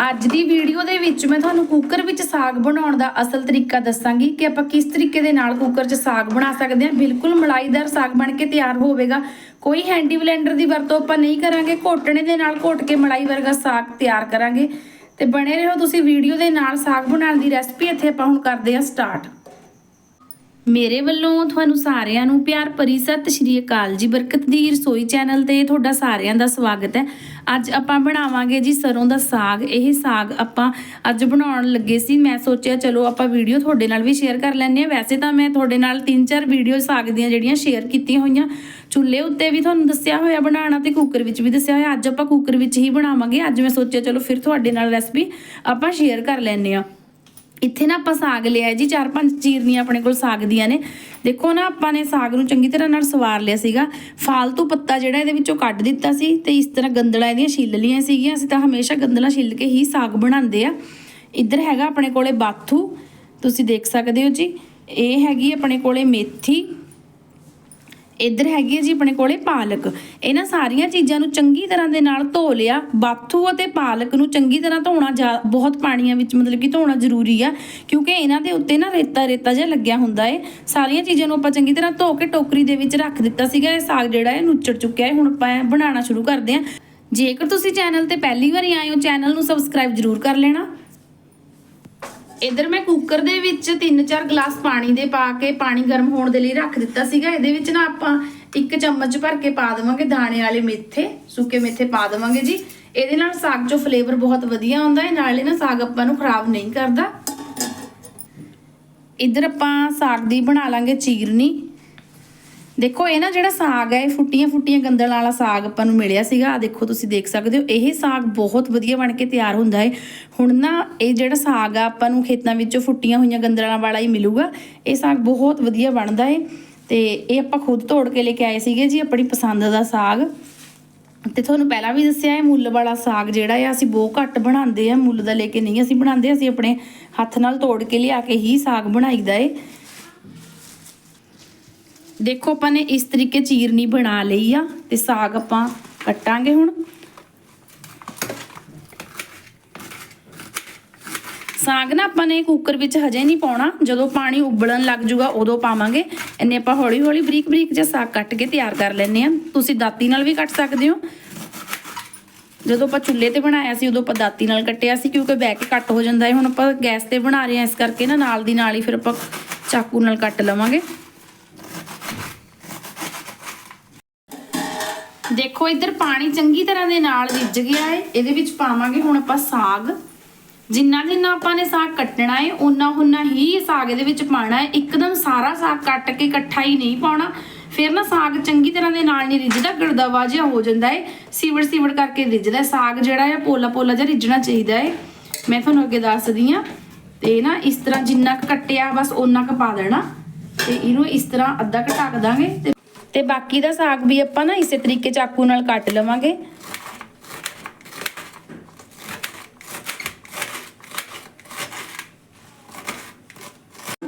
ਅੱਜ ਦੀ ਵੀਡੀਓ ਦੇ ਵਿੱਚ ਮੈਂ ਤੁਹਾਨੂੰ ਕੁੱਕਰ ਵਿੱਚ ਸਾਗ ਬਣਾਉਣ ਦਾ ਅਸਲ ਤਰੀਕਾ ਦੱਸਾਂਗੀ ਕਿ ਆਪਾਂ ਕਿਸ ਤਰੀਕੇ ਦੇ ਨਾਲ ਕੁੱਕਰ 'ਚ ਸਾਗ ਬਣਾ ਸਕਦੇ ਹਾਂ। ਬਿਲਕੁਲ ਮਲਾਈਦਾਰ ਸਾਗ ਬਣ ਕੇ ਤਿਆਰ ਹੋਵੇਗਾ। ਕੋਈ ਹੈਂਡੀ ਬਲੈਂਡਰ ਦੀ ਵਰਤੋਂ ਆਪਾਂ ਨਹੀਂ ਕਰਾਂਗੇ। ਘੋਟਣੇ ਦੇ ਨਾਲ ਘੋਟ ਕੇ ਮਲਾਈ ਵਰਗਾ ਸਾਗ ਤਿਆਰ ਕਰਾਂਗੇ। ਤੇ ਬਣੇ ਰਹੋ ਤੁਸੀਂ ਵੀਡੀਓ ਦੇ ਨਾਲ ਸਾਗ ਬਣਾਉਣ ਦੀ ਰੈਸਪੀ। ਇੱਥੇ ਆਪਾਂ ਹੁਣ ਕਰਦੇ ਹਾਂ ਸਟਾਰਟ। ਮੇਰੇ ਵੱਲੋਂ ਤੁਹਾਨੂੰ ਸਾਰਿਆਂ ਨੂੰ ਪਿਆਰ ਭਰੀ ਸਤਿ ਸ਼੍ਰੀ ਅਕਾਲ ਜੀ। ਬਰਕਤ ਦੀ ਰਸੋਈ ਚੈਨਲ ਤੇ ਤੁਹਾਡਾ ਸਾਰਿਆਂ ਦਾ ਸਵਾਗਤ ਹੈ। ਅੱਜ ਆਪਾਂ ਬਣਾਵਾਂਗੇ ਜੀ ਸਰੋਂ ਦਾ ਸਾਗ। ਇਹ ਸਾਗ ਆਪਾਂ ਅੱਜ ਬਣਾਉਣ ਲੱਗੇ ਸੀ। ਮੈਂ ਸੋਚਿਆ ਚਲੋ ਆਪਾਂ ਵੀਡੀਓ ਤੁਹਾਡੇ ਨਾਲ ਵੀ ਸ਼ੇਅਰ ਕਰ ਲੈਂਦੇ ਆ ਵੈਸੇ ਤਾਂ ਮੈਂ ਤੁਹਾਡੇ ਨਾਲ 3-4 ਵੀਡੀਓ ਸਾਗ ਦੀਆਂ ਜਿਹੜੀਆਂ ਸ਼ੇਅਰ ਕੀਤੀਆਂ ਹੋਈਆਂ, ਚੁੱਲ੍ਹੇ ਉੱਤੇ ਵੀ ਤੁਹਾਨੂੰ ਦੱਸਿਆ ਹੋਇਆ ਬਣਾਉਣਾ ਤੇ ਕੁੱਕਰ ਵਿੱਚ ਵੀ ਦੱਸਿਆ ਹੋਇਆ। ਅੱਜ ਆਪਾਂ ਕੁੱਕਰ ਵਿੱਚ ਹੀ ਬਣਾਵਾਂਗੇ। ਅੱਜ ਮੈਂ ਸੋਚਿਆ ਚਲੋ ਫਿਰ ਤੁਹਾਡੇ ਨਾਲ ਰੈਸਪੀ ਆਪਾਂ ਸ਼ੇਅਰ ਕਰ ਲੈਂਦੇ ਆ ਇੱਥੇ ਨਾ ਆਪਾਂ ਸਾਗ ਲਿਆ ਜੀ, ਚਾਰ ਪੰਜ ਚੀਰਨੀਆਂ ਆਪਣੇ ਕੋਲ ਸਾਗ ਦੀਆਂ ਨੇ। ਦੇਖੋ ਨਾ, ਆਪਾਂ ਨੇ ਸਾਗ ਨੂੰ ਚੰਗੀ ਤਰ੍ਹਾਂ ਨਾਲ ਸਵਾਰ ਲਿਆ ਸੀਗਾ। ਫਾਲਤੂ ਪੱਤਾ ਜਿਹੜਾ ਇਹਦੇ ਵਿੱਚੋਂ ਕੱਢ ਦਿੱਤਾ ਸੀ ਤੇ ਇਸ ਤਰ੍ਹਾਂ ਗੰਦਲਾਂ ਇਹਦੀਆਂ ਛਿੱਲ ਲੀਆਂ ਸੀਗੀਆਂ। ਅਸੀਂ ਤਾਂ ਹਮੇਸ਼ਾ ਗੰਦਲਾਂ ਛਿੱਲ ਕੇ ਹੀ ਸਾਗ ਬਣਾਉਂਦੇ ਆ। ਇੱਧਰ ਹੈਗਾ ਆਪਣੇ ਕੋਲੇ ਬਾਥੂ। ਤੁਸੀਂ ਦੇਖ ਸਕਦੇ ਹੋ ਜੀ। ਇਹ ਹੈਗੀ ਆਪਣੇ ਕੋਲੇ ਮੇਥੀ। ਇੱਧਰ ਹੈਗੀ ਹੈ ਜੀ ਆਪਣੇ ਕੋਲੇ ਪਾਲਕ। ਇਹਨਾਂ ਸਾਰੀਆਂ ਚੀਜ਼ਾਂ ਨੂੰ ਚੰਗੀ ਤਰ੍ਹਾਂ ਦੇ ਨਾਲ ਧੋ ਲਿਆ। ਬਾਥੂ ਅਤੇ ਪਾਲਕ ਨੂੰ ਚੰਗੀ ਤਰ੍ਹਾਂ ਧੋਣਾ ਜਾ- ਬਹੁਤ ਪਾਣੀਆਂ ਵਿੱਚ ਮਤਲਬ ਕਿ ਧੋਣਾ ਜ਼ਰੂਰੀ ਆ, ਕਿਉਂਕਿ ਇਹਨਾਂ ਦੇ ਉੱਤੇ ਨਾ ਰੇਤਾ ਰੇਤਾ ਜਿਹਾ ਲੱਗਿਆ ਹੁੰਦਾ ਏ। ਸਾਰੀਆਂ ਚੀਜ਼ਾਂ ਨੂੰ ਆਪਾਂ ਚੰਗੀ ਤਰ੍ਹਾਂ ਧੋ ਕੇ ਟੋਕਰੀ ਦੇ ਵਿੱਚ ਰੱਖ ਦਿੱਤਾ ਸੀਗਾ। ਇਹ ਸਾਗ ਜਿਹੜਾ ਹੈ ਨੁੱਚੜ ਚੁੱਕਿਆ ਹੈ ਹੁਣ ਆਪਾਂ ਇਹ ਬਣਾਉਣਾ ਸ਼ੁਰੂ ਕਰਦੇ ਹਾਂ ਜੇਕਰ ਤੁਸੀਂ ਚੈਨਲ ਤੇ ਪਹਿਲੀ ਵਾਰੀ ਆਏ ਹੋ, ਚੈਨਲ ਨੂੰ ਸਬਸਕ੍ਰਾਈਬ ਜ਼ਰੂਰ ਕਰ ਲੈਣਾ। ਇਧਰ ਮੈਂ ਕੁੱਕਰ ਦੇ ਵਿੱਚ 3-4 ਗਲਾਸ ਪਾਣੀ ਦੇ ਪਾ ਕੇ ਪਾਣੀ ਗਰਮ ਹੋਣ ਦੇ ਲਈ ਰੱਖ ਦਿੱਤਾ ਸੀਗਾ। ਇਹਦੇ ਵਿੱਚ ਨਾ ਆਪਾਂ ਇੱਕ ਚਮਚ ਭਰ ਕੇ ਪਾ ਦੇਵਾਂਗੇ ਦਾਣੇ ਵਾਲੇ ਮੇਥੇ, ਸੁੱਕੇ ਮੇਥੇ ਪਾ ਦੇਵਾਂਗੇ ਜੀ। ਇਹਦੇ ਨਾਲ ਸਾਗ 'ਚੋਂ ਫਲੇਵਰ ਬਹੁਤ ਵਧੀਆ ਆਉਂਦਾ ਹੈ, ਨਾਲੇ ਨਾ ਸਾਗ ਆਪਾਂ ਨੂੰ ਖਰਾਬ ਨਹੀਂ ਕਰਦਾ। ਇਧਰ ਆਪਾਂ ਸਾਗ ਦੀ ਬਣਾ ਲਾਂਗੇ ਚੀਰਨੀ। ਦੇਖੋ, ਇਹ ਨਾ ਜਿਹੜਾ ਸਾਗ ਹੈ, ਇਹ ਫੁੱਟੀਆਂ ਫੁੱਟੀਆਂ ਗੰਦਲ ਵਾਲਾ ਸਾਗ ਆਪਾਂ ਨੂੰ ਮਿਲਿਆ ਸੀਗਾ। ਆ ਦੇਖੋ, ਤੁਸੀਂ ਦੇਖ ਸਕਦੇ ਹੋ, ਇਹ ਸਾਗ ਬਹੁਤ ਵਧੀਆ ਬਣ ਕੇ ਤਿਆਰ ਹੁੰਦਾ ਹੈ। ਹੁਣ ਨਾ ਇਹ ਜਿਹੜਾ ਸਾਗ ਆ, ਆਪਾਂ ਨੂੰ ਖੇਤਾਂ ਵਿੱਚੋਂ ਫੁੱਟੀਆਂ ਹੋਈਆਂ ਗੰਦਲਾਂ ਵਾਲਾ ਹੀ ਮਿਲੂਗਾ। ਇਹ ਸਾਗ ਬਹੁਤ ਵਧੀਆ ਬਣਦਾ ਹੈ ਤੇ ਇਹ ਆਪਾਂ ਖੁਦ ਤੋੜ ਕੇ ਲੈ ਕੇ ਆਏ ਸੀਗੇ ਜੀ, ਆਪਣੀ ਪਸੰਦ ਦਾ ਸਾਗ। ਤੇ ਤੁਹਾਨੂੰ ਪਹਿਲਾਂ ਵੀ ਦੱਸਿਆ ਹੈ, ਮੁੱਲ ਵਾਲਾ ਸਾਗ ਜਿਹੜਾ ਆ, ਅਸੀਂ ਬਹੁਤ ਘੱਟ ਬਣਾਉਂਦੇ ਆ। ਮੁੱਲ ਦਾ ਲੈ ਕੇ ਨਹੀਂ ਅਸੀਂ ਬਣਾਉਂਦੇ, ਅਸੀਂ ਆਪਣੇ ਹੱਥ ਨਾਲ ਤੋੜ ਕੇ ਲਿਆ ਕੇ ਹੀ ਸਾਗ ਬਣਾਈਦਾ ਏ। ਦੇਖੋ, ਆਪਾਂ ਨੇ ਇਸ ਤਰੀਕੇ ਚੀਰਨੀ ਬਣਾ ਲਈ ਆ ਤੇ ਸਾਗ ਆਪਾਂ ਕੱਟਾਂਗੇ ਹੁਣ। ਸਾਗ ਨਾ ਆਪਾਂ ਨੇ ਕੁੱਕਰ ਵਿੱਚ ਹਜੇ ਨਹੀਂ ਪਾਉਣਾ। ਜਦੋਂ ਪਾਣੀ ਉਬਲਣ ਲੱਗ ਜੂਗਾ, ਉਦੋਂ ਪਾਵਾਂਗੇ। ਇੰਨੇ ਆਪਾਂ ਹੌਲੀ ਹੌਲੀ ਬਰੀਕ ਬਰੀਕ ਜਿਹਾ ਸਾਗ ਕੱਟ ਕੇ ਤਿਆਰ ਕਰ ਲੈਨੇ ਆ ਤੁਸੀਂ ਦਾਤੀ ਨਾਲ ਵੀ ਕੱਟ ਸਕਦੇ ਹੋ। ਜਦੋਂ ਆਪਾਂ ਚੁੱਲ੍ਹੇ ਤੇ ਬਣਾਇਆ ਸੀ, ਉਦੋਂ ਆਪਾਂ ਦਾਤੀ ਨਾਲ ਕੱਟਿਆ ਸੀ, ਕਿਉਂਕਿ ਬਹਿ ਕੇ ਕੱਟ ਹੋ ਜਾਂਦਾ ਹੈ। ਹੁਣ ਆਪਾਂ ਗੈਸ ਤੇ ਬਣਾ ਰਹੇ ਹਾਂ, ਇਸ ਕਰਕੇ ਨਾ ਨਾਲ ਦੀ ਨਾਲ ਹੀ ਫਿਰ ਆਪਾਂ ਚਾਕੂ ਨਾਲ ਕੱਟ ਲਵਾਂਗੇ। ਦੇਖੋ, ਇੱਧਰ ਪਾਣੀ ਚੰਗੀ ਤਰ੍ਹਾਂ ਦੇ ਨਾਲ ਰਿੱਝ ਗਿਆ ਹੈ ਇਹਦੇ ਵਿੱਚ ਪਾਵਾਂਗੇ ਹੁਣ ਆਪਾਂ ਸਾਗ। ਜਿੰਨਾ ਜਿੰਨਾ ਆਪਾਂ ਨੇ ਸਾਗ ਕੱਟਣਾ ਹੈ ਉਨਾ ਉਨਾ ਹੀ ਸਾਗ ਇਹਦੇ ਵਿੱਚ ਪਾਣਾ ਹੈ ਇੱਕਦਮ ਸਾਰਾ ਸਾਗ ਕੱਟ ਕੇ ਇਕੱਠਾ ਹੀ ਨਹੀਂ ਪਾਉਣਾ। ਫਿਰ ਨਾ ਸਾਗ ਚੰਗੀ ਤਰ੍ਹਾਂ ਦੇ ਨਾਲ ਨਹੀਂ ਰਿੱਝਦਾ, ਗੜਦਾਵਾ ਜਿਹਾ ਹੋ ਜਾਂਦਾ ਹੈ ਸੀਵੜ ਸੀਵੜ ਕਰਕੇ ਰਿੱਝਦਾ ਸਾਗ ਜਿਹੜਾ ਹੈ ਪੋਲਾ ਪੋਲਾ ਜਿਹਾ ਰਿੱਝਣਾ ਚਾਹੀਦਾ ਹੈ ਮੈਂ ਤੁਹਾਨੂੰ ਅੱਗੇ ਦੱਸਦੀ ਹਾਂ ਤੇ ਨਾ ਇਸ ਤਰ੍ਹਾਂ ਜਿੰਨਾ ਕੁ ਕੱਟਿਆ, ਬਸ ਓਨਾ ਕੁ ਪਾ ਦੇਣਾ। ਤੇ ਇਹਨੂੰ ਇਸ ਤਰ੍ਹਾਂ ਅੱਧਾ ਕੁ ਢੱਕ ਦਾਂਗੇ ਤੇ ਤੇ ਬਾਕੀ ਦਾ ਸਾਗ ਵੀ ਆਪਾਂ ਨਾ ਇਸੇ ਤਰੀਕੇ ਚਾਕੂ ਨਾਲ ਕੱਟ ਲਵਾਂਗੇ।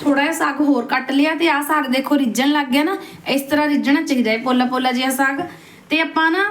ਥੋੜਾ ਜਿਹਾ ਸਾਗ ਹੋਰ ਕੱਟ ਲਿਆ ਤੇ ਆ ਸਾਗ ਦੇਖੋ ਰਿੱਝਣ ਲੱਗ ਗਿਆ ਨਾ। ਇਸ ਤਰ੍ਹਾਂ ਰਿੱਝਣਾ ਚਾਹੀਦਾ ਹੈ ਪੋਲਾ ਪੋਲਾ ਜਿਹਾ ਸਾਗ। ਤੇ ਆਪਾਂ ਨਾ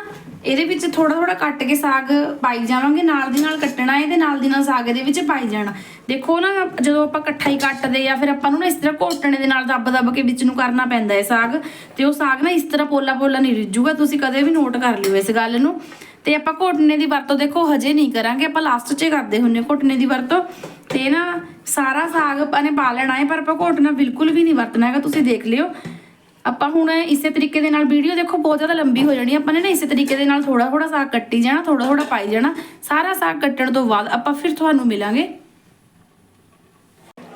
ਇਹਦੇ ਵਿੱਚ ਥੋੜਾ ਥੋੜਾ ਕੱਟ ਕੇ ਸਾਗ ਪਾਈ ਜਾਵਾਂਗੇ, ਨਾਲ ਦੀ ਨਾਲ ਕੱਟਣਾ ਹੈ ਤੇ ਨਾਲ ਦੀ ਨਾਲ ਸਾਗ ਇਹਦੇ ਵਿੱਚ ਪਾਈ ਜਾਣਾ। ਦੇਖੋ ਨਾ, ਜਦੋਂ ਆਪਾਂ ਇਕੱਠਾ ਹੀ ਕੱਟਦੇ ਆ, ਫਿਰ ਆਪਾਂ ਨੂੰ ਨਾ ਇਸ ਤਰ੍ਹਾਂ ਘੋਟਣੇ ਦੇ ਨਾਲ ਦੱਬ ਦੱਬ ਕੇ ਵਿੱਚ ਨੂੰ ਕਰਨਾ ਪੈਂਦਾ ਹੈ ਸਾਗ। ਤੇ ਉਹ ਸਾਗ ਨਾ ਇਸ ਤਰ੍ਹਾਂ ਪੋਲਾ ਪੋਲਾ ਨਹੀਂ ਰਿੱਝੂਗਾ, ਤੁਸੀਂ ਕਦੇ ਵੀ ਨੋਟ ਕਰ ਲਿਓ ਇਸ ਗੱਲ ਨੂੰ। ਤੇ ਆਪਾਂ ਘੋਟਣੇ ਦੀ ਵਰਤੋਂ ਦੇਖੋ ਹਜੇ ਨਹੀਂ ਕਰਾਂਗੇ, ਆਪਾਂ ਲਾਸਟ 'ਚ ਕਰਦੇ ਹੁੰਨੇ ਘੋਟਣੇ ਦੀ ਵਰਤੋਂ। ਤੇ ਨਾ ਸਾਰਾ ਸਾਗ ਆਪਾਂ ਨੇ ਪਾ ਲੈਣਾ ਹੈ, ਪਰ ਆਪਾਂ ਘੋਟਣਾ ਬਿਲਕੁਲ ਵੀ ਨਹੀਂ ਵਰਤਣਾ ਹੈਗਾ, ਤੁਸੀਂ ਦੇਖ ਲਿਓ। ਆਪਾਂ ਹੁਣ ਇਸੇ ਤਰੀਕੇ ਦੇ ਨਾਲ ਵੀਡੀਓ ਦੇਖੋ, ਬਹੁਤ ਜ਼ਿਆਦਾ ਲੰਬੀ ਹੋ ਜਾਣੀ ਆਪਾਂ ਨੇ ਨਾ ਇਸੇ ਤਰੀਕੇ ਦੇ ਨਾਲ ਥੋੜਾ ਥੋੜਾ ਸਾਗ ਕੱਟੀ ਜਾਣਾ ਥੋੜਾ ਥੋੜਾ ਪਾਈ ਜਾਣਾ। ਸਾਰਾ ਸਾਗ ਕੱਟਣ ਤੋਂ ਬਾਅਦ ਆਪਾਂ ਫਿਰ ਤੁਹਾਨੂੰ ਮਿਲਾਂਗੇ।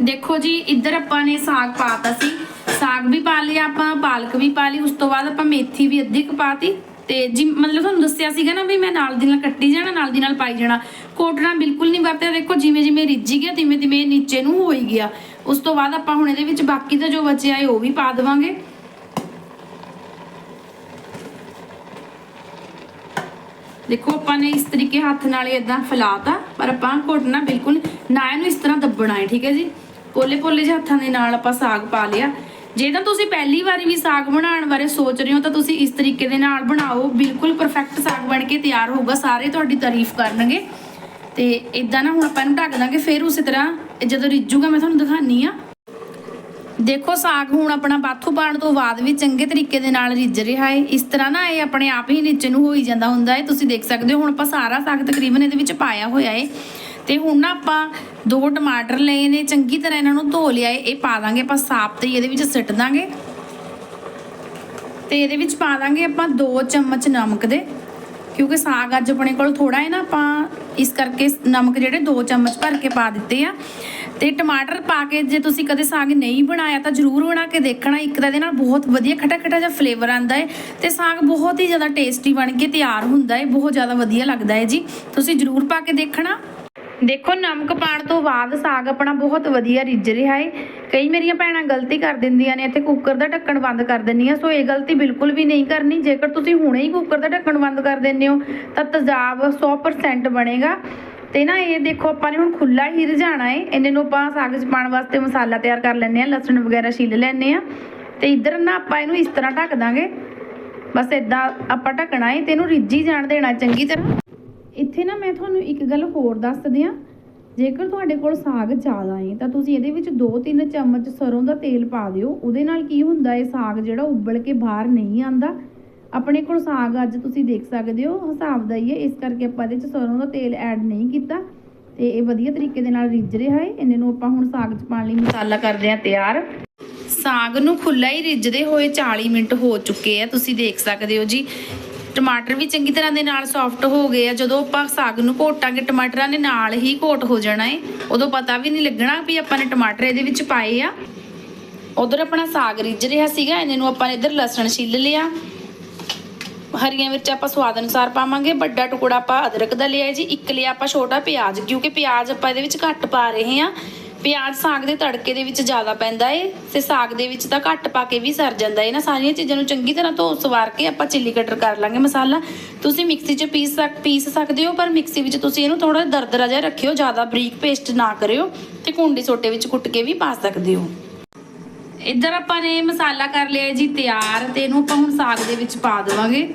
ਦੇਖੋ ਜੀ, ਇੱਧਰ ਆਪਾਂ ਨੇ ਸਾਗ ਪਾਤਾ ਸੀ। ਸਾਗ ਵੀ ਪਾ ਲਿਆ ਆਪਾਂ, ਪਾਲਕ ਵੀ ਪਾ ਲਈ, ਉਸ ਤੋਂ ਬਾਅਦ ਆਪਾਂ ਮੇਥੀ ਵੀ ਅੱਧੀ ਕੁ ਪਾਤੀ। ਤੇ ਜੀ, ਮਤਲਬ ਤੁਹਾਨੂੰ ਦੱਸਿਆ ਸੀਗਾ ਨਾ ਵੀ ਮੈਂ ਨਾਲ ਦੀ ਨਾਲ ਕੱਟੀ ਜਾਣਾ, ਨਾਲ ਦੀ ਨਾਲ ਪਾਈ ਜਾਣਾ। ਕੋਟਣਾ ਬਿਲਕੁਲ ਨਹੀਂ ਵਰਤਿਆ। ਦੇਖੋ ਜਿਵੇਂ ਜਿਵੇਂ ਰਿੱਝੀ ਗਿਆ ਤਿਵੇਂ ਤਿਵੇਂ ਨੀਚੇ ਨੂੰ ਹੋਈ ਗਿਆ। ਉਸ ਤੋਂ ਬਾਅਦ ਆਪਾਂ ਹੁਣ ਇਹਦੇ ਵਿੱਚ ਬਾਕੀ ਦਾ ਜੋ ਬਚਿਆ ਹੈ, ਉਹ ਵੀ ਪਾ ਦੇਵਾਂਗੇ। ਦੇਖੋ, ਆਪਾਂ ਨੇ ਇਸ ਤਰੀਕੇ ਹੱਥ ਨਾਲ ਇਦਾਂ ਫੈਲਾਤਾ, ਪਰ ਆਪਾਂ ਘੋਟਣਾ ਬਿਲਕੁਲ ਨਾ ਇਹਨੂੰ ਇਸ ਤਰ੍ਹਾਂ ਦੱਬਣਾ ਹੈ, ਠੀਕ ਹੈ ਜੀ? ਪੋਲੇ ਪੋਲੇ ਜਿਹੇ ਹੱਥਾਂ ਦੇ ਨਾਲ ਆਪਾਂ ਸਾਗ ਪਾ ਲਿਆ। ਜੇ ਤਾਂ ਤੁਸੀਂ ਪਹਿਲੀ ਵਾਰੀ ਵੀ ਸਾਗ ਬਣਾਉਣ ਬਾਰੇ ਸੋਚ ਰਹੇ ਹੋ, ਤਾਂ ਤੁਸੀਂ ਇਸ ਤਰੀਕੇ ਦੇ ਨਾਲ ਬਣਾਓ। ਬਿਲਕੁਲ ਪਰਫੈਕਟ ਸਾਗ ਬਣ ਕੇ ਤਿਆਰ ਹੋਊਗਾ, ਸਾਰੇ ਤੁਹਾਡੀ ਤਾਰੀਫ ਕਰਨਗੇ। ਤੇ ਇਦਾਂ ਨਾ ਹੁਣ ਆਪਾਂ ਇਹਨੂੰ ਢੱਕ ਦਾਂਗੇ, ਫਿਰ ਉਸੇ ਤਰ੍ਹਾਂ ਜਦੋਂ ਰਿੱਝੂਗਾ, ਮੈਂ ਤੁਹਾਨੂੰ ਦਿਖਾਨੀ ਆ ਦੇਖੋ ਸਾਗ ਹੁਣ ਆਪਣਾ ਬਾਥੂ ਪਾਣ ਤੋਂ ਬਾਅਦ ਵੀ ਚੰਗੇ ਤਰੀਕੇ ਦੇ ਨਾਲ ਰਿੱਝ ਰਿਹਾ ਹੈ ਇਸ ਤਰ੍ਹਾਂ ਨਾ ਇਹ ਆਪਣੇ ਆਪ ਹੀ ਨੀਚੇ ਨੂੰ ਹੋਈ ਜਾਂਦਾ ਹੁੰਦਾ ਹੈ ਤੁਸੀਂ ਦੇਖ ਸਕਦੇ ਹੋ, ਹੁਣ ਆਪਾਂ ਸਾਰਾ ਸਾਗ ਤਕਰੀਬਨ ਇਹਦੇ ਵਿੱਚ ਪਾਇਆ ਹੋਇਆ ਹੈ ਤੇ ਹੁਣ ਨਾ ਆਪਾਂ ਦੋ ਟਮਾਟਰ ਲਏ ਨੇ, ਚੰਗੀ ਤਰ੍ਹਾਂ ਇਹਨਾਂ ਨੂੰ ਧੋ ਲਿਆ ਹੈ ਇਹ ਪਾ ਦਾਂਗੇ ਆਪਾਂ ਸਾਫ਼ ਤੇ ਹੀ ਇਹਦੇ ਵਿੱਚ ਸਿੱਟ ਦਾਂਗੇ। ਤੇ ਇਹਦੇ ਵਿੱਚ ਪਾ ਦਾਂਗੇ ਆਪਾਂ 2 ਚਮਚ ਨਮਕ ਦੇ। ਕਿਉਂਕਿ ਸਾਗ ਅੱਜ ਆਪਣੇ ਕੋਲ ਥੋੜਾ ਹੈ ਨਾ, ਆਪਾਂ ਇਸ ਕਰਕੇ ਨਮਕ ਜਿਹੜੇ 2 ਚਮਚ ਭਰ ਕੇ ਪਾ ਦਿੱਤੇ ਆ। ਤੇ ਟਮਾਟਰ ਪਾ ਕੇ ਜੇ ਤੁਸੀਂ ਕਦੇ ਸਾਗ ਨਹੀਂ ਬਣਾਇਆ ਤਾਂ ਜਰੂਰ ਬਣਾ ਕੇ ਦੇਖਣਾ। ਇੱਕ ਤਾਂ ਇਹਦੇ ਨਾਲ ਬਹੁਤ ਵਧੀਆ ਖੱਟਾ ਖਟਾ ਜਿਹਾ ਫਲੇਵਰ ਆਂਦਾ ਹੈ ਤੇ ਸਾਗ ਬਹੁਤ ਹੀ ਜ਼ਿਆਦਾ ਟੇਸਟੀ ਬਣ ਕੇ ਤਿਆਰ ਹੁੰਦਾ ਹੈ ਬਹੁਤ ਜ਼ਿਆਦਾ ਵਧੀਆ ਲੱਗਦਾ ਹੈ ਜੀ। ਤੁਸੀਂ ਜਰੂਰ ਪਾ ਕੇ ਦੇਖਣਾ। ਦੇਖੋ, ਨਮਕ ਪਾਣ ਤੋਂ ਬਾਅਦ ਸਾਗ ਆਪਣਾ ਬਹੁਤ ਵਧੀਆ ਰਿੱਝ ਰਿਹਾ ਹੈ ਕਈ ਮੇਰੀਆਂ ਭੈਣਾਂ ਗਲਤੀ ਕਰ ਦਿੰਦੀਆਂ ਨੇ, ਇੱਥੇ ਕੁੱਕਰ ਦਾ ਢੱਕਣ ਬੰਦ ਕਰ ਦਿੰਦੀਆਂ। ਸੋ ਇਹ ਗਲਤੀ ਬਿਲਕੁਲ ਵੀ ਨਹੀਂ ਕਰਨੀ। ਜੇਕਰ ਤੁਸੀਂ ਹੁਣੇ ਹੀ ਕੁੱਕਰ ਦਾ ਢੱਕਣ ਬੰਦ ਕਰ ਦਿੰਦੇ ਹੋ, ਤਾਂ ਤੇਜ਼ਾਬ 100% ਬਣੇਗਾ। ਤੇ ਨਾ ਇਹ ਦੇਖੋ, ਆਪਾਂ ਨੇ ਹੁਣ ਖੁੱਲਾ ਹੀ ਰਝਾਣਾ ਹੈ ਇਹਨੇ ਨੂੰ ਆਪਾਂ ਸਾਗ 'ਚ ਪਾਉਣ ਵਾਸਤੇ ਮਸਾਲਾ ਤਿਆਰ ਕਰ ਲੈਂਦੇ ਆ ਲਸਣ ਵਗੈਰਾ ਛਿੱਲ ਲੈਂਦੇ ਆ ਤੇ ਇੱਧਰ ਨਾ ਆਪਾਂ ਇਹਨੂੰ ਇਸ ਤਰ੍ਹਾਂ ਢੱਕ ਦਾਂਗੇ। ਬਸ ਇਦਾਂ ਆਪਾਂ ਢੱਕਣਾ ਹੈ ਤੇ ਇਹਨੂੰ ਰਿੱਝੀ ਜਾਣ ਦੇਣਾ ਚੰਗੀ ਤਰ੍ਹਾਂ। ਇੱਥੇ ਨਾ ਮੈਂ ਤੁਹਾਨੂੰ ਇੱਕ ਗੱਲ ਹੋਰ ਦੱਸ ਦਿਆਂ। ਜੇਕਰ ਤੁਹਾਡੇ ਕੋਲ ਸਾਗ ਜ਼ਿਆਦਾ ਹੈ ਤਾਂ ਤੁਸੀਂ ਇਹਦੇ ਵਿੱਚ 2-3 ਚਮਚ ਸਰੋਂ ਦਾ ਤੇਲ ਪਾ ਦਿਓ। ਉਹਦੇ ਨਾਲ ਕੀ ਹੁੰਦਾ ਹੈ ਸਾਗ ਜਿਹੜਾ ਉਬਲ ਕੇ ਬਾਹਰ ਨਹੀਂ ਆਂਦਾ ਆਪਣੇ ਕੋਲ ਸਾਗ ਅੱਜ ਤੁਸੀਂ ਦੇਖ ਸਕਦੇ ਹੋ, ਹਿਸਾਬ ਦਾ ਹੀ ਹੈ। ਇਸ ਕਰਕੇ ਆਪਾਂ ਇਹਦੇ 'ਚ ਸਰੋਂ ਦਾ ਤੇਲ ਐਡ ਨਹੀਂ ਕੀਤਾ। ਤੇ ਇਹ ਵਧੀਆ ਤਰੀਕੇ ਦੇ ਨਾਲ ਰਿੱਝ ਰਿਹਾ ਹੈ। ਇਹਨੇ ਨੂੰ ਆਪਾਂ ਹੁਣ ਸਾਗ 'ਚ ਪਾਉਣ ਲਈ ਮਸਾਲਾ ਕਰਦੇ ਹਾਂ ਤਿਆਰ। ਸਾਗ ਨੂੰ ਖੁੱਲਾ ਹੀ ਰਿੱਝਦੇ ਹੋਏ 40 ਮਿੰਟ ਹੋ ਚੁੱਕੇ ਆ। ਤੁਸੀਂ ਦੇਖ ਸਕਦੇ ਹੋ ਜੀ। ਟਮਾਟਰ ਵੀ ਚੰਗੀ ਤਰ੍ਹਾਂ ਦੇ ਨਾਲ ਸੌਫਟ ਹੋ ਗਏ ਆ। ਜਦੋਂ ਆਪਾਂ ਸਾਗ ਨੂੰ ਘੋਟਾਂਗੇ, ਟਮਾਟਰਾਂ ਦੇ ਨਾਲ ਹੀ ਘੋਟ ਹੋ ਜਾਣਾ ਏ। ਉਦੋਂ ਪਤਾ ਵੀ ਨਹੀਂ ਲੱਗਣਾ ਵੀ ਆਪਾਂ ਨੇ ਟਮਾਟਰ ਇਹਦੇ ਵਿੱਚ ਪਾਏ ਆ। ਉਧਰ ਆਪਣਾ ਸਾਗ ਰਿੱਝ ਰਿਹਾ ਸੀਗਾ। ਇਹਨੇ ਨੂੰ ਆਪਾਂ ਨੇ ਇੱਧਰ ਲਸਣ ਛਿੱਲ ਲਿਆ। ਹਰੀਆਂ ਮਿਰਚਾਂ ਆਪਾਂ ਸਵਾਦ ਅਨੁਸਾਰ ਪਾਵਾਂਗੇ, ਵੱਡਾ ਟੁਕੜਾ ਆਪਾਂ ਅਦਰਕ ਦਾ ਲਿਆ ਜੀ, ਇੱਕ ਲਿਆ ਆਪਾਂ ਛੋਟਾ ਪਿਆਜ਼, ਕਿਉਂਕਿ ਪਿਆਜ਼ ਆਪਾਂ ਇਹਦੇ ਵਿੱਚ ਘੱਟ ਪਾ ਰਹੇ ਹਾਂ। ਪਿਆਜ਼ ਸਾਗ ਦੇ ਤੜਕੇ ਦੇ ਵਿੱਚ ਜ਼ਿਆਦਾ ਪੈਂਦਾ ਏ, ਤੇ ਸਾਗ ਦੇ ਵਿੱਚ ਤਾਂ ਘੱਟ ਪਾ ਕੇ ਵੀ ਸਰ ਜਾਂਦਾ ਏ ਨਾ, ਸਾਰੀਆਂ ਚੀਜ਼ਾਂ ਨੂੰ ਚੰਗੀ ਤਰ੍ਹਾਂ ਧੋ ਸਵਾਰ ਕੇ ਆਪਾਂ ਚਿੱਲੀ ਕਟਰ ਕਰ ਲਾਂਗੇ ਮਸਾਲਾ। ਤੁਸੀਂ ਮਿਕਸੀ 'ਚ ਪੀਸ ਸਕ, ਪੀਸ ਸਕਦੇ ਹੋ, ਪਰ ਮਿਕਸੀ ਵਿੱਚ ਤੁਸੀਂ ਇਹਨੂੰ ਥੋੜਾ ਦਰਦਰਾ ਜਿਹਾ ਰੱਖਿਓ, ਜ਼ਿਆਦਾ ਬਰੀਕ ਪੇਸਟ ਨਾ ਕਰਿਓ, ਤੇ ਕੁੰਡੀ ਸੋਟੇ ਵਿੱਚ ਕੁੱਟ ਕੇ ਵੀ ਪਾ ਸਕਦੇ ਹੋ। ਇੱਧਰ ਆਪਾਂ ਨੇ ਮਸਾਲਾ ਕਰ ਲਿਆ ਜੀ ਤਿਆਰ, ਤੇ ਇਹਨੂੰ ਆਪਾਂ ਹੁਣ ਸਾਗ ਦੇ ਵਿੱਚ ਪਾ ਦੇਵਾਂਗੇ।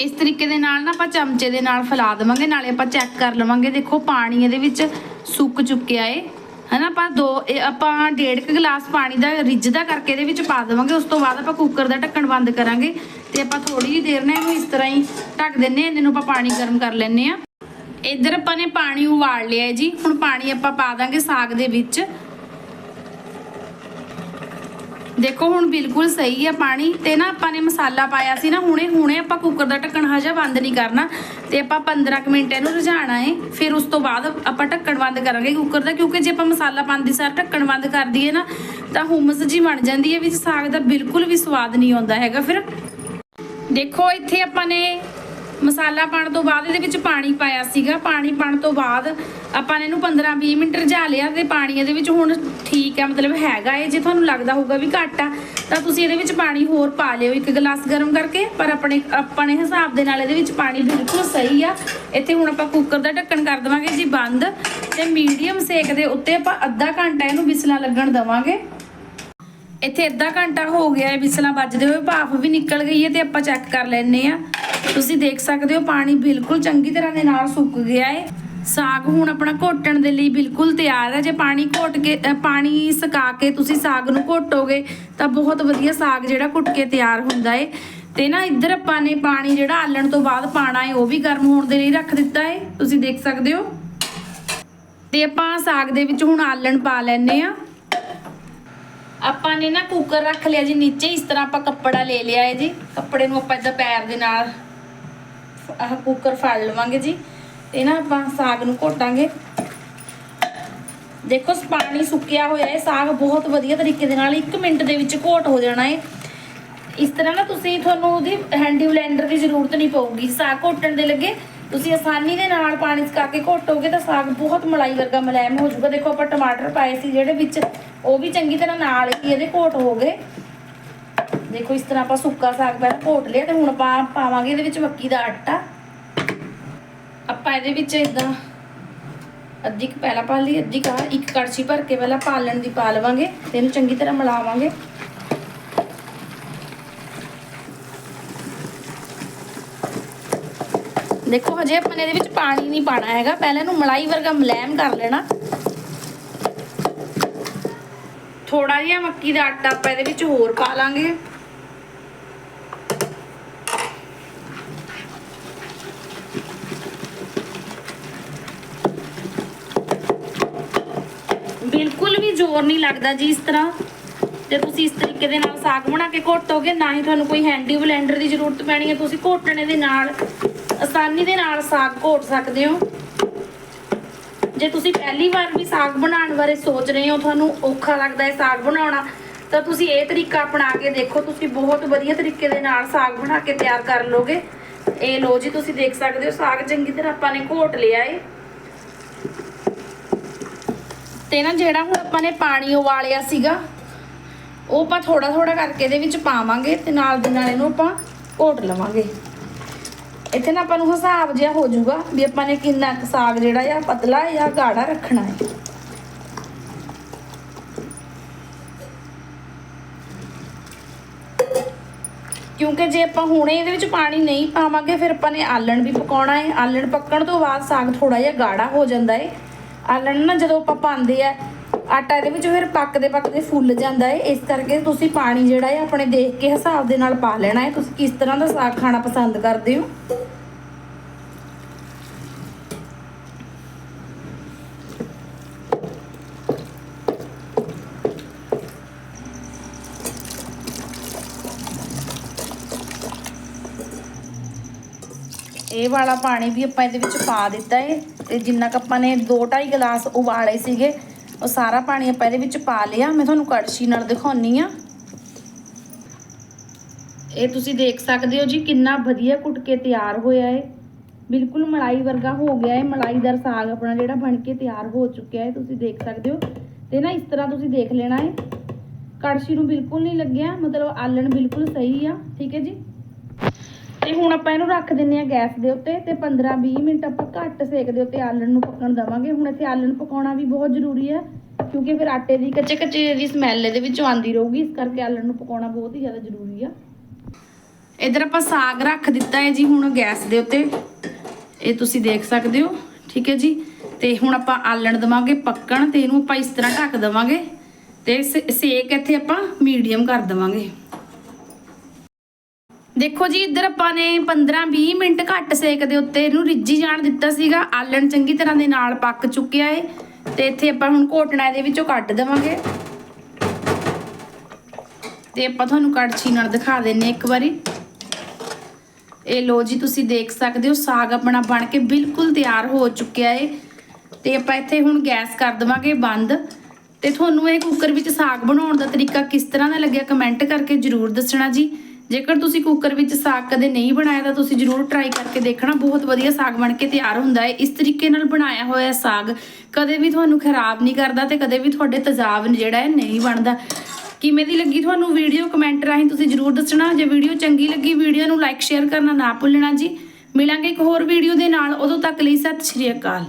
ਇਸ ਤਰੀਕੇ ਦੇ ਨਾਲ ਨਾ ਆਪਾਂ ਚਮਚੇ ਦੇ ਨਾਲ ਫੈਲਾ ਦੇਵਾਂਗੇ, ਨਾਲੇ ਆਪਾਂ ਚੈੱਕ ਕਰ ਲਵਾਂਗੇ। ਦੇਖੋ, ਪਾਣੀ ਇਹਦੇ ਵਿੱਚ ਸੁੱਕ ਚੁੱਕਿਆ ਏ। ਹਨਾ, ਆਪਾਂ ਦੋ, ਇਹ ਆਪਾਂ ਡੇਢ ਕੁ ਗਲਾਸ ਪਾਣੀ ਦਾ ਰਿੱਝਦਾ ਕਰਕੇ ਇਹਦੇ ਵਿੱਚ ਪਾ ਦੇਵਾਂਗੇ। ਉਸ ਤੋਂ ਬਾਅਦ ਆਪਾਂ ਕੁੱਕਰ ਦਾ ਢੱਕਣ ਬੰਦ ਕਰਾਂਗੇ ਤੇ ਆਪਾਂ ਥੋੜੀ ਜਿਹੀ ਦੇਰ ਨਾਲ ਇਹਨੂੰ ਇਸ ਤਰ੍ਹਾਂ ਹੀ ਢੱਕ ਦਿੰਨੇ ਆ ਇਹਨੂੰ ਆਪਾਂ ਪਾਣੀ ਗਰਮ ਕਰ ਲੈਨੇ ਆ ਇੱਧਰ ਆਪਾਂ ਨੇ ਪਾਣੀ ਉਬਾਲ ਲਿਆ ਜੀ। ਹੁਣ ਪਾਣੀ ਆਪਾਂ ਪਾ ਦਾਂਗੇ ਸਾਗ ਦੇ ਵਿੱਚ। ਦੇਖੋ, ਹੁਣ ਬਿਲਕੁਲ ਸਹੀ ਹੈ ਪਾਣੀ ਤੇ ਨਾ ਆਪਾਂ ਨੇ ਮਸਾਲਾ ਪਾਇਆ ਸੀ ਨਾ, ਹੁਣੇ ਹੁਣੇ ਆਪਾਂ ਕੁੱਕਰ ਦਾ ਢੱਕਣ ਹਜਾ ਬੰਦ ਨਹੀਂ ਕਰਨਾ ਤੇ ਆਪਾਂ 15 ਕੁ ਮਿੰਟ ਇਹਨੂੰ ਰਝਾਣਾ ਹੈ ਫਿਰ ਉਸ ਤੋਂ ਬਾਅਦ ਆਪਾਂ ਢੱਕਣ ਬੰਦ ਕਰਾਂਗੇ ਕੁੱਕਰ ਦਾ, ਕਿਉਂਕਿ ਜੇ ਆਪਾਂ ਮਸਾਲਾ ਪਾਉਂਦੇ ਸਾਰ ਢੱਕਣ ਬੰਦ ਕਰ ਦਈਏ ਨਾ, ਤਾਂ ਹੁਮਸ ਜੀ ਬਣ ਜਾਂਦੀ ਹੈ, ਵਿੱਚ ਸਾਗ ਦਾ ਬਿਲਕੁਲ ਵੀ ਸਵਾਦ ਨਹੀਂ ਆਉਂਦਾ ਹੈਗਾ ਫਿਰ। ਦੇਖੋ, ਇੱਥੇ ਆਪਾਂ ਨੇ ਮਸਾਲਾ ਪਾਣ ਤੋਂ ਬਾਅਦ ਇਹਦੇ ਵਿੱਚ ਪਾਣੀ ਪਾਇਆ ਸੀਗਾ। ਪਾਣੀ ਪਾਣ ਤੋਂ ਬਾਅਦ ਆਪਾਂ ਨੇ ਇਹਨੂੰ 15-20 ਮਿੰਟ ਰਝਾ ਲਿਆ ਤੇ ਪਾਣੀ ਇਹਦੇ ਵਿੱਚ ਹੁਣ ਠੀਕ ਹੈ ਮਤਲਬ ਹੈਗਾ ਏ ਜੇ ਤੁਹਾਨੂੰ ਲੱਗਦਾ ਹੋਊਗਾ ਵੀ ਘੱਟ ਆ, ਤਾਂ ਤੁਸੀਂ ਇਹਦੇ ਵਿੱਚ ਪਾਣੀ ਹੋਰ ਪਾ ਲਿਓ ਇੱਕ ਗਲਾਸ ਗਰਮ ਕਰਕੇ। ਪਰ ਆਪਣੇ ਆਪਣੇ ਹਿਸਾਬ ਦੇ ਨਾਲ ਇਹਦੇ ਵਿੱਚ ਪਾਣੀ ਬਿਲਕੁਲ ਸਹੀ ਆ। ਇੱਥੇ ਹੁਣ ਆਪਾਂ ਕੁੱਕਰ ਦਾ ਢੱਕਣ ਕਰ ਦੇਵਾਂਗੇ ਜੀ ਬੰਦ ਤੇ ਮੀਡੀਅਮ ਸੇਕ ਦੇ ਉੱਤੇ ਆਪਾਂ ਅੱਧਾ ਘੰਟਾ ਇਹਨੂੰ ਵਿਸਲਾਂ ਲੱਗਣ ਦੇਵਾਂਗੇ। ਇੱਥੇ ਅੱਧਾ ਘੰਟਾ ਹੋ ਗਿਆ ਹੈ, ਵਿਸਲਾਂ ਵੱਜਦੇ ਹੋਏ, ਭਾਫ ਵੀ ਨਿਕਲ ਗਈ ਹੈ ਤੇ ਆਪਾਂ ਚੈੱਕ ਕਰ ਲੈਨੇ ਆ ਤੁਸੀਂ ਦੇਖ ਸਕਦੇ ਹੋ, ਪਾਣੀ ਬਿਲਕੁਲ ਚੰਗੀ ਤਰ੍ਹਾਂ ਦੇ ਨਾਲ ਸੁੱਕ ਗਿਆ ਹੈ। ਸਾਗ ਹੁਣ ਆਪਣਾ ਘੋਟਣ ਦੇ ਲਈ ਬਿਲਕੁਲ ਤਿਆਰ ਹੈ। ਜੇ ਪਾਣੀ ਘੋਟ ਕੇ ਪਾਣੀ ਸੁਕਾ ਕੇ ਤੁਸੀਂ ਸਾਗ ਨੂੰ ਘੋਟੋਗੇ, ਤਾਂ ਬਹੁਤ ਵਧੀਆ ਸਾਗ ਜਿਹੜਾ ਘੁੱਟ ਕੇ ਤਿਆਰ ਹੁੰਦਾ ਏ ਤੇ ਨਾ ਇੱਧਰ ਆਪਾਂ ਨੇ ਪਾਣੀ ਜਿਹੜਾ ਆਲਣ ਤੋਂ ਬਾਅਦ ਪਾਣਾ ਹੈ, ਉਹ ਵੀ ਗਰਮ ਹੋਣ ਦੇ ਲਈ ਰੱਖ ਦਿੱਤਾ ਹੈ। ਤੁਸੀਂ ਦੇਖ ਸਕਦੇ ਹੋ। ਤੇ ਆਪਾਂ ਸਾਗ ਦੇ ਵਿੱਚ ਹੁਣ ਆਲਣ ਪਾ ਲੈਨੇ ਆ ਆਪਾਂ ਨੇ ਨਾ ਕੁੱਕਰ ਰੱਖ ਲਿਆ ਜੀ ਨੀਚੇ, ਇਸ ਤਰ੍ਹਾਂ ਆਪਾਂ ਕੱਪੜਾ ਲੈ ਲਿਆ ਹੈ ਜੀ। ਕੱਪੜੇ ਨੂੰ ਆਪਾਂ ਇਦਾਂ ਪੈਰ ਦੇ ਨਾਲ ਆਹ ਕੁੱਕਰ ਫੜ ਲਵਾਂਗੇ ਜੀ। ਤੇ ਨਾ ਆਪਾਂ ਸਾਗ ਨੂੰ ਘੋਟਾਂਗੇ। ਦੇਖੋ ਪਾਣੀ ਸੁੱਕਿਆ ਹੋਇਆ ਹੈ। ਸਾਗ ਬਹੁਤ ਵਧੀਆ ਤਰੀਕੇ ਦੇ ਨਾਲ 1 ਮਿੰਟ ਦੇ ਵਿੱਚ ਘੋਟ ਹੋ ਜਾਣਾ ਹੈ। ਇਸ ਤਰ੍ਹਾਂ ਨਾ ਤੁਸੀਂ ਤੁਹਾਨੂੰ ਉਹਦੀ ਹੈਂਡੀ ਬਲੈਂਡਰ ਦੀ ਜ਼ਰੂਰਤ ਨਹੀਂ ਪਊਗੀ। ਸਾਗ ਘੋਟਣ ਦੇ ਲੱਗੇ ਤੁਸੀਂ ਆਸਾਨੀ ਦੇ ਨਾਲ ਪਾਣੀ ਸਕਾ ਕੇ ਘੋਟੋਗੇ ਤਾਂ ਸਾਗ ਬਹੁਤ ਮਲਾਈ ਵਰਗਾ ਮਲਾਇਮ ਹੋ ਜਾਊਗਾ। ਦੇਖੋ ਆਪਾਂ ਟਮਾਟਰ ਪਾਏ ਸੀ ਜਿਹੜੇ ਵਿੱਚ, ਉਹ ਵੀ ਚੰਗੀ ਤਰ੍ਹਾਂ ਨਾਲ ਹੀ ਇਹਦੇ ਘੋਟ ਹੋ ਗਏ। ਦੇਖੋ ਇਸ ਤਰ੍ਹਾਂ ਆਪਾਂ ਸੁੱਕਾ ਸਾਗ ਪਹਿਲਾਂ ਘੋਟ ਲਿਆ ਤੇ ਹੁਣ ਆਪਾਂ ਪਾਵਾਂਗੇ ਇਹਦੇ ਵਿੱਚ ਮੱਕੀ ਦਾ ਆਟਾ। ਆਪਾਂ ਇਹਦੇ ਵਿੱਚ ਇਦਾਂ ਅੱਧੀ ਕੁ ਪਹਿਲਾਂ ਪਾ ਲਈ, ਅੱਧੀ ਕਾ ਇੱਕ ਕੜਛੀ ਭਰ ਕੇ ਪਹਿਲਾਂ ਪਾਲਣ ਦੀ ਪਾ ਲਵਾਂਗੇ ਤੇ ਇਹਨੂੰ ਚੰਗੀ ਤਰ੍ਹਾਂ ਮਿਲਾਵਾਂਗੇ। ਦੇਖੋ, ਹਜੇ ਆਪਾਂ ਨੇ ਇਹਦੇ ਵਿੱਚ ਪਾਣੀ ਨਹੀਂ ਪਾਣਾ ਹੈਗਾ। ਪਹਿਲਾਂ ਇਹਨੂੰ ਮਲਾਈ ਵਰਗਾ ਮਲੈਮ ਕਰ ਲੈਣਾ। ਥੋੜਾ ਜਿਹਾ ਮੱਕੀ ਦਾ ਆਟਾ ਆਪਾਂ ਇਹਦੇ ਵਿੱਚ ਹੋਰ ਪਾ ਲਾਂਗੇ। ਬਿਲਕੁਲ ਵੀ ਜ਼ੋਰ ਨਹੀਂ ਲੱਗਦਾ ਜੀ ਇਸ ਤਰ੍ਹਾਂ। ਤੇ ਤੁਸੀਂ ਇਸ ਤਰੀਕੇ ਦੇ ਨਾਲ ਸਾਗ ਬਣਾ ਕੇ ਘੋਟੋਗੇ, ਨਾ ਹੀ ਤੁਹਾਨੂੰ ਕੋਈ ਹੈਂਡੀ ਬਲੈਂਡਰ ਦੀ ਜ਼ਰੂਰਤ ਪੈਣੀ ਹੈ, ਤੁਸੀਂ ਘੋਟਣੇ ਦੇ ਨਾਲ ਆਸਾਨੀ ਦੇ ਨਾਲ ਸਾਗ ਘੋਟ ਸਕਦੇ ਹੋ। ਜੇ ਤੁਸੀਂ ਪਹਿਲੀ ਵਾਰ ਵੀ ਸਾਗ ਬਣਾਉਣ ਬਾਰੇ ਸੋਚ ਰਹੇ ਹੋ, ਤੁਹਾਨੂੰ ਔਖਾ ਲੱਗਦਾ ਹੈ ਸਾਗ ਬਣਾਉਣਾ, ਤਾਂ ਤੁਸੀਂ ਇਹ ਤਰੀਕਾ ਅਪਣਾ ਕੇ ਦੇਖੋ, ਤੁਸੀਂ ਬਹੁਤ ਵਧੀਆ ਤਰੀਕੇ ਦੇ ਨਾਲ ਸਾਗ ਬਣਾ ਕੇ ਤਿਆਰ ਕਰ ਲੋਗੇ। ਇਹ ਲੋ ਜੀ, ਤੁਸੀਂ ਦੇਖ ਸਕਦੇ ਹੋ, ਸਾਗ ਚੰਗੀ ਤਰ੍ਹਾਂ ਆਪਾਂ ਨੇ ਘੋਟ ਲਿਆ ਏ। ਤੇ ਨਾ ਜਿਹੜਾ ਹੁਣ ਆਪਾਂ ਨੇ ਪਾਣੀ ਉਬਾਲਿਆ ਸੀਗਾ, ਉਹ ਆਪਾਂ ਥੋੜਾ ਥੋੜਾ ਕਰਕੇ ਇਹਦੇ ਵਿੱਚ ਪਾਵਾਂਗੇ ਤੇ ਨਾਲ ਦੇ ਨਾਲ ਇਹਨੂੰ ਆਪਾਂ ਘੋਟ ਲਵਾਂਗੇ। ਇੱਥੇ ਨਾ ਆਪਾਂ ਨੂੰ ਹਿਸਾਬ ਜਿਹਾ ਹੋ ਜਾਊਗਾ ਵੀ ਆਪਾਂ ਨੇ ਕਿੰਨਾ ਕੁ ਸਾਗ ਜਿਹੜਾ ਆ ਪਤਲਾ ਜਾਂ ਗਾੜਾ ਰੱਖਣਾ ਹੈ ਕਿਉਂਕਿ ਜੇ ਆਪਾਂ ਹੁਣੇ ਇਹਦੇ ਵਿੱਚ ਪਾਣੀ ਨਹੀਂ ਪਾਵਾਂਗੇ, ਫਿਰ ਆਪਾਂ ਨੇ ਆਲਣ ਵੀ ਪਕਾਉਣਾ ਹੈ ਆਲਣ ਪੱਕਣ ਤੋਂ ਬਾਅਦ ਸਾਗ ਥੋੜਾ ਜਿਹਾ ਗਾੜਾ ਹੋ ਜਾਂਦਾ ਹੈ ਆਲਣ ਨਾ ਜਦੋਂ ਆਪਾਂ ਪਾਉਂਦੇ ਆ ਆਟਾ ਇਹਦੇ ਵਿੱਚ ਫਿਰ ਪੱਕਦੇ ਪੱਕਦੇ ਫੁੱਲ ਜਾਂਦਾ ਹੈ ਇਸ ਕਰਕੇ ਤੁਸੀਂ ਪਾਣੀ ਜਿਹੜਾ ਹੈ ਆਪਣੇ ਦੇਖ ਕੇ ਹਿਸਾਬ ਦੇ ਨਾਲ ਪਾ ਲੈਣਾ ਹੈ ਤੁਸੀਂ ਕਿਸ ਤਰ੍ਹਾਂ ਦਾ ਸਾਗ ਖਾਣਾ ਪਸੰਦ ਕਰਦੇ ਹੋ? ਇਹ ਵਾਲਾ ਪਾਣੀ ਵੀ ਆਪਾਂ ਇਹਦੇ ਵਿੱਚ ਪਾ ਦਿੱਤਾ ਹੈ ਤੇ ਜਿੰਨਾ ਕੁ ਆਪਾਂ ਨੇ 2.5 ਗਲਾਸ ਉਬਾਲੇ ਸੀਗੇ। ਉਹ ਸਾਰਾ ਪਾਣੀ ਆਪਾਂ ਇਹਦੇ ਵਿੱਚ ਪਾ ਲਿਆ। ਮੈਂ ਤੁਹਾਨੂੰ ਕੜਛੀ ਨਾਲ ਦਿਖਾਉਣੀ ਆ। ਇਹ ਤੁਸੀਂ ਦੇਖ ਸਕਦੇ ਹੋ ਜੀ, ਕਿੰਨਾ ਵਧੀਆ ਕੁੱਟ ਕੇ ਤਿਆਰ ਹੋਇਆ ਹੈ ਬਿਲਕੁਲ ਮਲਾਈ ਵਰਗਾ ਹੋ ਗਿਆ ਹੈ ਮਲਾਈਦਾਰ ਸਾਗ ਆਪਣਾ ਜਿਹੜਾ ਬਣ ਕੇ ਤਿਆਰ ਹੋ ਚੁੱਕਿਆ ਹੈ ਤੁਸੀਂ ਦੇਖ ਸਕਦੇ ਹੋ। ਤੇ ਨਾ ਇਸ ਤਰ੍ਹਾਂ ਤੁਸੀਂ ਦੇਖ ਲੈਣਾ ਹੈ ਕੜਛੀ ਨੂੰ ਬਿਲਕੁਲ ਨਹੀਂ ਲੱਗਿਆ, ਮਤਲਬ ਆਲਣ ਬਿਲਕੁਲ ਸਹੀ ਆ। ਠੀਕ ਹੈ ਜੀ? ਤੇ ਹੁਣ ਆਪਾਂ ਇਹਨੂੰ ਰੱਖ ਦਿੰਨੇ ਆ ਗੈਸ ਦੇ ਉੱਤੇ ਤੇ 15-20 ਮਿੰਟ ਆਪਾਂ ਘੱਟ ਸੇਕ ਦੇ ਉੱਤੇ ਆਲਣ ਨੂੰ ਪੱਕਣ ਦਵਾਂਗੇ। ਹੁਣ ਇੱਥੇ ਆਲਣ ਪਕਾਉਣਾ ਵੀ ਬਹੁਤ ਜ਼ਰੂਰੀ ਹੈ, ਕਿਉਂਕਿ ਫਿਰ ਆਟੇ ਦੀ ਕੱਚੇ ਕੱਚੇ ਦੀ ਸਮੈਲ ਇਹਦੇ ਵਿੱਚੋਂ ਆਉਂਦੀ ਰਹੂਗੀ, ਇਸ ਕਰਕੇ ਆਲਣ ਨੂੰ ਪਕਾਉਣਾ ਬਹੁਤ ਹੀ ਜ਼ਿਆਦਾ ਜ਼ਰੂਰੀ ਆ। ਇਧਰ ਆਪਾਂ ਸਾਗ ਰੱਖ ਦਿੱਤਾ ਹੈ ਜੀ ਹੁਣ ਗੈਸ ਦੇ ਉੱਤੇ। ਇਹ ਤੁਸੀਂ ਦੇਖ ਸਕਦੇ ਹੋ, ਠੀਕ ਹੈ ਜੀ? ਤੇ ਹੁਣ ਆਪਾਂ ਆਲਣ ਦਵਾਂਗੇ ਪੱਕਣ ਤੇ ਇਹਨੂੰ ਆਪਾਂ ਇਸ ਤਰ੍ਹਾਂ ਢੱਕ ਦਵਾਂਗੇ ਤੇ ਸੇ- ਸੇਕ ਇੱਥੇ ਆਪਾਂ ਮੀਡੀਅਮ ਕਰ ਦਵਾਂਗੇ। ਦੇਖੋ ਜੀ, ਇੱਧਰ ਆਪਾਂ ਨੇ 15-20 ਮਿੰਟ ਘੱਟ ਸੇਕ ਦੇ ਉੱਤੇ ਇਹਨੂੰ ਰਿੱਝੀ ਜਾਣ ਦਿੱਤਾ ਸੀਗਾ। ਆਲਣ ਚੰਗੀ ਤਰ੍ਹਾਂ ਦੇ ਨਾਲ ਪੱਕ ਚੁੱਕਿਆ ਏ। ਤੇ ਇੱਥੇ ਆਪਾਂ ਹੁਣ ਘੋਟਣਾ ਇਹਦੇ ਵਿੱਚੋਂ ਕੱਢ ਦੇਵਾਂਗੇ। ਤੇ ਆਪਾਂ ਤੁਹਾਨੂੰ ਕੜਛੀ ਨਾਲ ਦਿਖਾ ਦਿੰਨੇ ਇੱਕ ਵਾਰੀ। ਇਹ ਲੋ ਜੀ, ਤੁਸੀਂ ਦੇਖ ਸਕਦੇ ਹੋ, ਸਾਗ ਆਪਣਾ ਬਣ ਕੇ ਬਿਲਕੁਲ ਤਿਆਰ ਹੋ ਚੁੱਕਿਆ ਏ। ਤੇ ਆਪਾਂ ਇੱਥੇ ਹੁਣ ਗੈਸ ਕਰ ਦੇਵਾਂਗੇ ਬੰਦ। ਤੇ ਤੁਹਾਨੂੰ ਇਹ ਕੁੱਕਰ ਵਿੱਚ ਸਾਗ ਬਣਾਉਣ ਦਾ ਤਰੀਕਾ ਕਿਸ ਤਰ੍ਹਾਂ ਦਾ ਲੱਗਿਆ ਕਮੈਂਟ ਕਰਕੇ ਜਰੂਰ ਦੱਸਣਾ ਜੀ। ਜੇਕਰ ਤੁਸੀਂ ਕੁੱਕਰ ਵਿੱਚ ਸਾਗ ਕਦੇ ਨਹੀਂ ਬਣਾਇਆ ਤਾਂ ਤੁਸੀਂ ਜਰੂਰ ਟਰਾਈ ਕਰਕੇ ਦੇਖਣਾ। ਬਹੁਤ ਵਧੀਆ ਸਾਗ ਬਣ ਕੇ ਤਿਆਰ ਹੁੰਦਾ ਹੈ। ਇਸ ਤਰੀਕੇ ਨਾਲ ਬਣਾਇਆ ਹੋਇਆ ਸਾਗ ਕਦੇ ਵੀ ਤੁਹਾਨੂੰ ਖਰਾਬ ਨਹੀਂ ਕਰਦਾ ਤੇ ਕਦੇ ਵੀ ਤੁਹਾਡੇ ਤੇਜ਼ਾਬ ਜਿਹੜਾ ਹੈ ਨਹੀਂ ਬਣਦਾ। ਕਿਵੇਂ ਦੀ ਲੱਗੀ ਤੁਹਾਨੂੰ ਵੀਡੀਓ? ਕਮੈਂਟ ਰਾਹੀਂ ਤੁਸੀਂ ਜਰੂਰ ਦੱਸਣਾ। ਜੇ ਵੀਡੀਓ ਚੰਗੀ ਲੱਗੀ, ਵੀਡੀਓ ਨੂੰ ਲਾਈਕ ਸ਼ੇਅਰ ਕਰਨਾ ਨਾ ਭੁੱਲਣਾ ਜੀ। ਮਿਲਾਂਗੇ ਇੱਕ ਹੋਰ ਵੀਡੀਓ ਦੇ ਨਾਲ। ਉਦੋਂ ਤੱਕ ਲਈ ਸਤਿ ਸ਼੍ਰੀ ਅਕਾਲ।